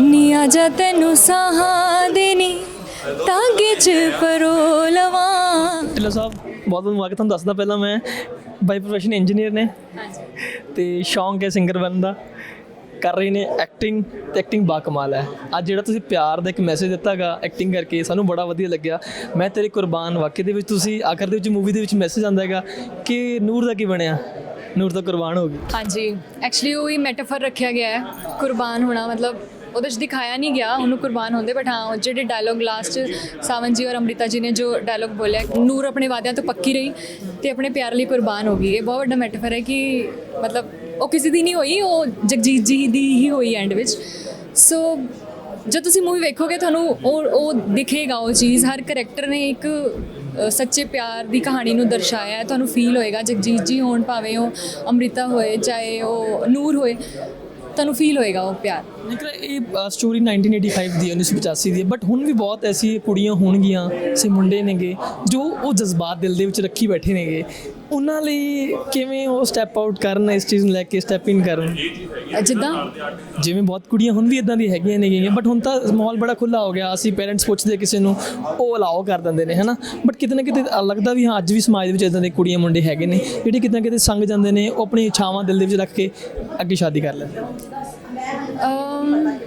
ਨੀ ਆ ਜਾ ਤੈਨੂੰ ਸਾਹਾਂ ਦੇਣੀ ਤਾਂਗੇ ਚ ਪਰੋ ਲਵਾਂ। ਢਿੱਲੋਂ ਸਾਹਿਬ ਬਹੁਤ ਬਹੁਤ ਮੁਬਾਰਕ ਤੁਹਾਨੂੰ ਦੱਸਦਾ ਪਹਿਲਾਂ ਮੈਂ ਬਾਈ ਪ੍ਰੋਫੈਸ਼ਨ ਇੰਜੀਨੀਅਰ ਨੇ। ਤੇ ਸ਼ੌਂਕ ਹੈ ਸਿੰਗਰ ਬਣਨ ਦਾ। ਕਰ ਰਹੇ ਨੇ ਐਕਟਿੰਗ ਤੇ ਐਕਟਿੰਗ ਬਾ ਕਮਾਲ ਹੈ। ਅੱਜ ਜਿਹੜਾ ਤੁਸੀਂ ਪਿਆਰ ਦਾ ਇੱਕ ਮੈਸੇਜ ਦਿੱਤਾਗਾ ਐਕਟਿੰਗ ਕਰਕੇ ਸਾਨੂੰ ਬੜਾ ਵਧੀਆ ਲੱਗਿਆ। ਮੈਂ ਤੇਰੇ ਕੁਰਬਾਨ ਵਾਕਿਆ ਦੇ ਵਿੱਚ ਤੁਸੀਂ ਆਖਰ ਦੇ ਵਿੱਚ ਮੂਵੀ ਦੇ ਵਿੱਚ ਮੈਸੇਜ ਆਂਦਾ ਹੈਗਾ ਕਿ ਨੂਰ ਦਾ ਕੀ ਬਣਿਆ? ਨੂਰ ਤਾਂ ਕੁਰਬਾਨ ਹੋ ਗਈ ਹਾਂਜੀ ਐਕਚੁਅਲੀ ਉਹ ਹੀ ਮੈਟਾਫਰ ਰੱਖਿਆ ਗਿਆ ਹੈ। ਕੁਰਬਾਨ ਹੋਣਾ ਮਤਲਬ ਉਹਦੇ 'ਚ ਦਿਖਾਇਆ ਨਹੀਂ ਗਿਆ, ਉਹਨੂੰ ਕੁਰਬਾਨ ਹੁੰਦੇ ਬਟ ਹਾਂ, ਉਹ ਜਿਹੜੇ ਡਾਇਲੋਗ ਲਾਸਟ ਸਾਵਨ ਜੀ ਔਰ ਅੰਮ੍ਰਿਤਾ ਜੀ ਨੇ ਜੋ ਡਾਇਲੋਗ ਬੋਲਿਆ, ਨੂਰ ਆਪਣੇ ਵਾਅਦਿਆਂ ਤੋਂ ਪੱਕੀ ਰਹੀ ਤੇ ਆਪਣੇ ਪਿਆਰ ਲਈ ਕੁਰਬਾਨ ਹੋ ਗਈ। ਇਹ ਬਹੁਤ ਵੱਡਾ ਮੈਟਾਫਰ ਹੈ ਕਿ ਮਤਲਬ ਉਹ ਕਿਸੇ ਦੀ ਨਹੀਂ ਹੋਈ, ਉਹ ਜਗਜੀਤ ਜੀ ਦੀ ਹੀ ਹੋਈ ਐਂਡ ਵਿੱਚ। ਸੋ ਜਦ ਤੁਸੀਂ ਮੂਵੀ ਵੇਖੋਗੇ, ਤੁਹਾਨੂੰ ਉਹ ਉਹ ਦਿਖੇਗਾ ਉਹ ਚੀਜ਼। ਹਰ ਕਰੈਕਟਰ ਨੇ ਇੱਕ ਸੱਚੇ ਪਿਆਰ ਦੀ ਕਹਾਣੀ ਨੂੰ ਦਰਸਾਇਆ ਹੈ। ਤੁਹਾਨੂੰ ਫੀਲ ਹੋਏਗਾ, ਜਗਜੀਤ ਜੀ ਹੋਣ ਭਾਵੇਂ ਉਹ ਅੰਮ੍ਰਿਤਾ ਹੋਏ, ਚਾਹੇ ਉਹ ਨੂਰ ਹੋਏ। ਤੁਹਾਨੂੰ ਫੀਲ ਹੋਏਗਾ ਉਹ ਪਿਆਰ? ਨਿਕਲ ਇਹ ਸਟੋਰੀ 1985 ਦੀ ਹੈ 1985 ਦੀ ਹੈ ਬਟ ਹੁਣ ਵੀ ਬਹੁਤ ਐਸੀ ਕੁੜੀਆਂ ਹੋਣਗੀਆਂ ਸੇ ਮੁੰਡੇ ਨੇਗੇ ਜੋ ਉਹ ਜਜ਼ਬਾਤ ਦਿਲ ਦੇ ਵਿੱਚ ਰੱਖੀ ਬੈਠੇ ਨੇਗੇ। ਉਹਨਾਂ ਲਈ ਕਿਵੇਂ ਉਹ ਸਟੈਪ ਆਊਟ ਕਰਨ ਇਸ ਚੀਜ਼ ਨੂੰ ਲੈ ਕੇ ਸਟੈਪ ਇਨ ਕਰਨ? ਜਿੱਦਾਂ? ਜਿਵੇਂ ਬਹੁਤ ਕੁੜੀਆਂ ਹੁਣ ਵੀ ਇਦਾਂ ਦੀ ਹੈਗੀਆਂ ਨੇਗੀਆਂ ਬਟ ਹੁਣ ਤਾਂ ਮਾਹੌਲ ਬੜਾ ਖੁੱਲਾ ਹੋ ਗਿਆ ਅਸੀਂ ਪੇਰੈਂਟਸ ਪੁੱਛਦੇ ਕਿਸੇ ਨੂੰ ਉਹ ਅਲਾਓ ਕਰ ਦਿੰਦੇ ਨੇ ਹਨਾ? ਬਟ ਕਿਤੇ ਨਾ ਕਿਤੇ ਲੱਗਦਾ ਵੀ ਹਾਂ ਅੱਜ ਵੀ ਸਮਾਜ ਦੇ ਵਿੱਚ ਇਦਾਂ ਦੇ ਕੁੜੀਆਂ ਮੁੰਡੇ ਹੈਗੇ ਨੇ ਜਿਹੜੇ ਕਿਤੇ ਨਾ ਕਿਤੇ ਸੰਗ ਜਾਂਦੇ ਨੇ ਉਹ ਆਪਣੀ ਇੱਛਾਵਾਂ ਦਿਲ ਦੇ ਵਿੱਚ ਰੱਖ ਕੇ ਅੱਗੇ ਸ਼ਾਦੀ ਕਰ ਲੈਂਦੇ Um,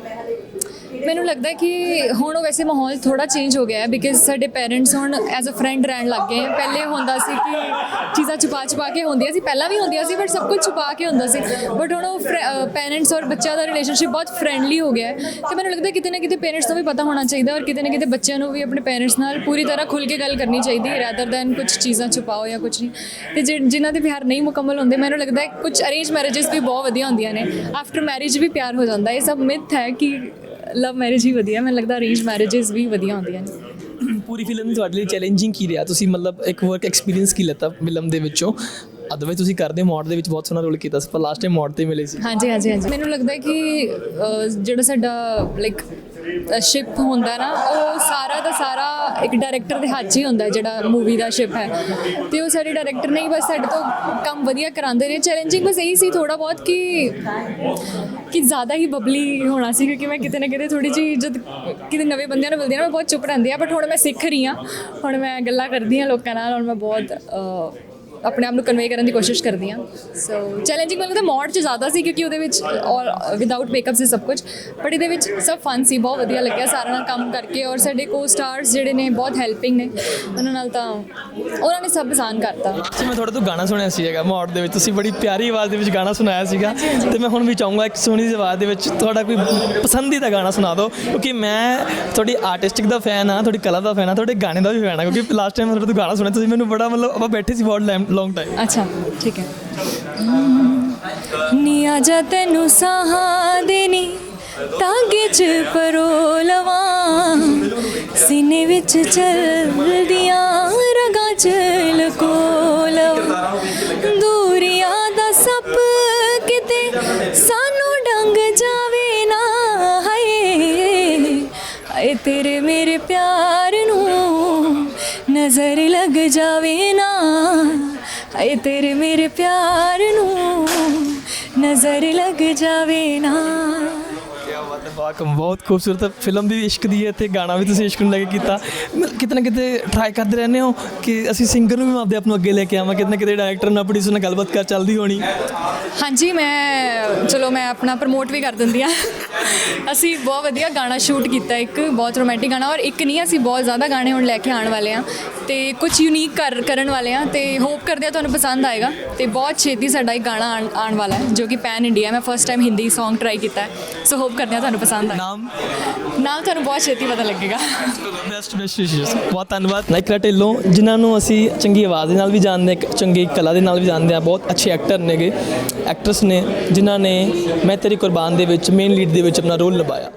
ਮੈਨੂੰ ਲੱਗਦਾ ਕਿ ਹੁਣ ਉਹ ਵੈਸੇ ਮਾਹੌਲ ਥੋੜਾ ਚੇਂਜ ਹੋ ਗਿਆ ਹੈ ਬਿਕਾਜ਼ ਸਾਡੇ ਪੇਰੈਂਟਸ ਹੁਣ ਐਜ਼ ਅ ਫਰੈਂਡ ਰਹਿਣ ਲੱਗ ਗਏ ਹੈ। ਪਹਿਲੇ ਹੁੰਦਾ ਸੀ ਕਿ ਚੀਜ਼ਾਂ ਛੁਪਾ ਛੁਪਾ ਕੇ ਹੁੰਦੀਆਂ ਸੀ, ਪਹਿਲਾਂ ਵੀ ਹੁੰਦੀਆਂ ਸੀ ਬਟ ਸਭ ਕੁਝ ਛੁਪਾ ਕੇ ਹੁੰਦਾ ਸੀ। ਬਟ ਹੁਣ ਉਹ ਪੇਰੈਂਟਸ ਔਰ ਬੱਚਿਆਂ ਦਾ ਰਿਲੇਸ਼ਨਸ਼ਿਪ ਬਹੁਤ ਫਰੈਂਡਲੀ ਹੋ ਗਿਆ ਹੈ। ਤੇ ਮੈਨੂੰ ਲੱਗਦਾ ਕਿਤੇ ਨਾ ਕਿਤੇ ਪੇਰੈਂਟਸ ਨੂੰ ਵੀ ਪਤਾ ਹੋਣਾ ਚਾਹੀਦਾ ਔਰ ਕਿਤੇ ਨਾ ਕਿਤੇ ਬੱਚਿਆਂ ਨੂੰ ਵੀ ਆਪਣੇ ਪੇਰੈਂਟਸ ਨਾਲ ਪੂਰੀ ਤਰ੍ਹਾਂ ਖੁੱਲ ਕੇ ਗੱਲ ਕਰਨੀ ਚਾਹੀਦੀ ਹੈ ਰੈਦਰ ਦੈਨ ਕੁਝ ਚੀਜ਼ਾਂ ਛੁਪਾਓ ਜਾਂ ਕੁਝ ਨਹੀਂ। ਤੇ ਜਿ- ਜਿਨ੍ਹਾਂ ਦੇ ਪਿਆਰ ਨਹੀਂ ਮੁਕੰਮਲ ਹੁੰਦੇ, ਮੈਨੂੰ ਲੱਗਦਾ ਹੈ ਕੁਝ ਅਰੇਂਜ ਮੈਰਿਜਸ ਵੀ ਬਹੁਤ ਵਧੀਆ ਹੁੰਦੀਆਂ ਨੇ। ਆਫਟਰ ਮੈਰਿਜ ਵੀ ਪਿਆਰ ਹੋ ਜਾਂਦਾ ਇਹ ਸਭ ਮਿਥ ਹੈ ਕਿ ਲਵ ਮੈਰਿਜ ਹੀ ਵਧੀਆ ਮੈਨੂੰ ਲੱਗਦਾ ਅਰੇਂਜ ਮੈਰਿਜਸ ਵੀ ਵਧੀਆ ਹੁੰਦੀਆਂ ਨੇ। ਪੂਰੀ ਫਿਲਮ ਤੁਹਾਡੇ ਲਈ ਚੈਲੰਜਿੰਗ ਕੀ ਰਿਹਾ? ਤੁਸੀਂ ਮਤਲਬ ਇੱਕ ਵਰਕ ਐਕਸਪੀਰੀਅੰਸ ਕੀ ਲਿੱਤਾ ਫਿਲਮ ਦੇ ਵਿੱਚੋਂ? ਅਦਰਵਾਈਜ਼ ਤੁਸੀਂ ਕਰਦੇ ਮੋਡ ਦੇ ਵਿੱਚ ਬਹੁਤ ਸੋਹਣਾ ਰੋਲ ਕੀਤਾ ਸੀ ਪਰ ਲਾਸਟ ਟਾਈਮ ਮੋਡ ਤੇ ਮਿਲੇ ਸੀ। ਹਾਂਜੀ ਹਾਂਜੀ ਹਾਂਜੀ। ਮੈਨੂੰ ਲੱਗਦਾ ਹੈ ਕਿ ਅਹ, ਜਿਹੜਾ ਸਾਡਾ ਲਾਈਕ ਸ਼ਿਪ ਹੁੰਦਾ ਨਾ, ਉਹ ਸਾਰਾ ਦਾ ਸਾਰਾ ਇੱਕ ਡਾਇਰੈਕਟਰ ਦੇ ਹੱਥ 'ਚ ਹੀ ਹੁੰਦਾ ਜਿਹੜਾ ਮੂਵੀ ਦਾ ਸ਼ਿਪ ਹੈ। ਤੇ ਉਹ ਸਾਡੇ ਡਾਇਰੈਕਟਰ ਨੇ ਹੀ ਬਸ ਸਾਡੇ ਤੋਂ ਕੰਮ ਵਧੀਆ ਕਰਾਉਂਦੇ ਰਹੇ। ਚੈਲੰਜਿੰਗ ਬਸ ਇਹੀ ਸੀ ਥੋੜਾ ਬਹੁਤ ਕਿ ਕਿ ਜ਼ਿਆਦਾ ਹੀ ਬਬਲੀ ਹੋਣਾ ਸੀ, ਕਿਉਂਕਿ ਮੈਂ ਕਿਤੇ ਨਾ ਕਿਤੇ ਥੋੜੀ ਜਿਹੀ ਜਦ ਕਿਤੇ ਨਵੇਂ ਬੰਦਿਆਂ ਨੂੰ ਮਿਲਦੀ ਹਾਂ ਨਾ, ਮੈਂ ਬਹੁਤ ਚੁੱਪ ਰਹਿੰਦੀ ਆ ਬਟ ਹੁਣ ਮੈਂ ਸਿੱਖ ਰਹੀ ਹਾਂ। ਹੁਣ ਮੈਂ ਗੱਲਾਂ ਕਰਦੀ ਹਾਂ ਲੋਕਾਂ ਨਾਲ, ਹੁਣ ਮੈਂ ਬਹੁਤ ਆਪਣੇ ਆਪ ਨੂੰ ਕਨਵੇ ਕਰਨ ਦੀ ਕੋਸ਼ਿਸ਼ ਕਰਦੀ ਹਾਂ। ਸੋ ਚੈਲੰਜਿੰਗ ਮੈਨੂੰ ਲੱਗਦਾ ਮੋਡ 'ਚ ਜ਼ਿਆਦਾ ਸੀ ਕਿਉਂਕਿ ਉਹਦੇ ਵਿੱਚ ਔਰ ਵਿਦਆਊਟ ਮੇਕਅਪ ਸੀ ਸਭ ਕੁਝ। ਬਟ ਇਹਦੇ ਵਿੱਚ ਸਭ ਫਨ ਸੀ ਬਹੁਤ ਵਧੀਆ ਲੱਗਿਆ ਸਾਰਿਆਂ ਨਾਲ ਕੰਮ ਕਰਕੇ ਔਰ ਸਾਡੇ ਕੋ ਸਟਾਰਸ ਜਿਹੜੇ ਨੇ ਬਹੁਤ ਹੈਲਪਿੰਗ ਨੇ। ਉਹਨਾਂ ਨਾਲ ਤਾਂ ਉਹਨਾਂ ਨੇ ਸਭ ਆਸਾਨ ਕਰਤਾ। ਜੀ ਮੈਂ ਤੁਹਾਡੇ ਤੋਂ ਗਾਣਾ ਸੁਣਿਆ ਸੀਗਾ ਮੋਡ ਦੇ ਵਿੱਚ। ਤੁਸੀਂ ਬੜੀ ਪਿਆਰੀ ਆਵਾਜ਼ ਦੇ ਵਿੱਚ ਗਾਣਾ ਸੁਣਾਇਆ ਸੀਗਾ। ਤੇ ਮੈਂ ਹੁਣ ਵੀ ਚਾਹੂੰਗਾ ਇੱਕ ਸੋਹਣੀ ਜਿਹੀ ਆਵਾਜ਼ ਦੇ ਵਿੱਚ ਤੁਹਾਡਾ ਕੋਈ ਪਸੰਦੀਦਾ ਗਾਣਾ ਸੁਣਾ ਦਿਓ। ਕਿਉਂਕਿ ਮੈਂ ਤੁਹਾਡੀ ਆਰਟਿਸਟਿਕ ਦਾ ਫੈਨ ਆ ਤੁਹਾਡੀ ਕਲਾ ਦਾ ਫੈਨ ਆ ਤੁਹਾਡੇ ਗਾਣੇ ਦਾ ਵੀ ਫੈਨ ਆ ਕਿਉਂਕਿ ਲਾਸਟ ਟਾਈਮ ਮੈਂ ਤੁਹਾਡੇ ਤੋਂ ਗਾਣਾ ਸੁਣਿਆ ਤੁਸੀਂ ਮੈਨੂੰ ਬੜਾ ਮਤਲਬ ਆਪਾਂ ਬੈਠੇ ਸੀ ਬਹੁਤ ਲੌਂਗ ਟਾਈਮ ਅੱਛਾ, ਠੀਕ ਹੈ। ਨੀ ਆ ਜਾ ਤੈਨੂੰ ਸਾਹਾਂ ਦੇਣੀ ਤਾਂਗੇ ਚ ਪਰੋ ਲਵਾਂ ਸੀਨੇ ਵਿੱਚ ਚਲਦੀਆਂ ਰਗਾਂ ਚ ਲਕੋ ਲਵਾਂ ਦੂਰੀਆਂ ਦਾ ਸੱਪ ਕਿਤੇ ਸਾਨੂੰ ਡੰਗ ਜਾਵੇ ਨਾ, ਹਾਏ। ਹਾਏ, ਤੇਰੇ ਮੇਰੇ ਪਿਆਰ ਨੂੰ ਨਜ਼ਰ ਲੱਗ ਜਾਵੇ ਨਾ। ਹਾਏ ਤੇਰੇ ਮੇਰੇ ਪਿਆਰ ਨੂੰ ਨਜ਼ਰ ਲੱਗ ਜਾਵੇ ਨਾ। ਬਾਤ ਹੈ ਵਾਕਮ ਬਹੁਤ ਖੂਬਸੂਰਤ ਫਿਲਮ ਵੀ ਇਸ਼ਕ ਦੀ ਹੈ ਤੇ ਗਾਣਾ ਵੀ ਤੁਸੀਂ ਇਸ਼ਕ ਨੂੰ ਲੈ ਕੇ ਕੀਤਾ। ਮ- ਕਿਤੇ ਨਾ ਕਿਤੇ ਟਰਾਈ ਕਰਦੇ ਰਹਿੰਦੇ ਹੋ ਕਿ ਅਸੀਂ ਸਿੰਗਰ ਨੂੰ ਵੀ ਆਪਦੇ ਆਪ ਨੂੰ ਅੱਗੇ ਲੈ ਕੇ ਆਵਾਂ, ਕਿਤੇ ਨਾ ਕਿਤੇ ਡਾਇਰੈਕਟਰ ਨਾਲ ਪ੍ਰੋਡਿਊਸਰ ਨਾਲ ਗੱਲਬਾਤ ਕਰ ਚੱਲਦੀ ਹੋਣੀ। ਹਾਂਜੀ, ਮੈਂ, ਚਲੋ ਮੈਂ ਆਪਣਾ ਪ੍ਰਮੋਟ ਵੀ ਕਰ ਦਿੰਦੀ ਆ ਅਸੀਂ ਬਹੁਤ ਵਧੀਆ ਗਾਣਾ ਸ਼ੂਟ ਕੀਤਾ, ਇੱਕ ਬਹੁਤ ਰੋਮਾਂਟਿਕ ਗਾਣਾ ਔਰ ਇੱਕ ਨਹੀਂ, ਅਸੀਂ ਬਹੁਤ ਜ਼ਿਆਦਾ ਗਾਣੇ ਹੁਣ ਲੈ ਕੇ ਆਉਣ ਵਾਲੇ ਆ ਤੇ ਕੁਝ ਯੂਨੀਕ ਕਰ, ਕਰਨ ਵਾਲੇ ਆ ਤੇ ਹੋਪ ਕਰਦੇ ਆ ਤੁਹਾਨੂੰ ਪਸੰਦ ਆਏਗਾ ਤੇ ਬਹੁਤ ਛੇਤੀ ਸਾਡਾ ਇੱਕ ਗਾਣਾ ਆਉਣ- ਆਉਣ ਵਾਲਾ ਹੈ, ਜੋ ਕਿ ਪੈਨ ਇੰਡੀਆ ਮੈਂ first time Hindi Song try ਕੀਤਾ ਸੋ ਹੋਪ ਕਰਦੇ ਆ ਤੁਹਾਨੂੰ ਪਸੰਦ ਆਏ? ਨਾਮ? ਨਾਮ ਤੁਹਾਨੂੰ ਬਹੁਤ ਛੇਤੀ ਪਤਾ ਲੱਗੇਗਾ। ਬੈਸਟ ਬੈਸਟ ਵਿਸ਼ੇਸ ਬਹੁਤ ਧੰਨਵਾਦ। ਨਾਇਕਰਾ ਢਿੱਲੋਂ ਜਿਨ੍ਹਾਂ ਨੂੰ ਅਸੀਂ ਚੰਗੀ ਆਵਾਜ਼ ਦੇ ਨਾਲ ਵੀ ਜਾਣਦੇ ਹਾਂ ਇੱਕ ਚੰਗੀ ਕਲਾ ਦੇ ਨਾਲ ਵੀ ਜਾਣਦੇ ਹਾਂ ਬਹੁਤ ਅੱਛੇ ਐਕਟਰ ਨੇਗੇ ਐਕਟਰਸ ਨੇ ਜਿਨ੍ਹਾਂ ਨੇ ਮੈਂ ਤੇਰੀ ਕੁਰਬਾਨ ਦੇ ਵਿੱਚ ਮੇਨ ਲੀਡ ਦੇ ਵਿੱਚ ਆਪਣਾ ਰੋਲ ਨਿਭਾਇਆ।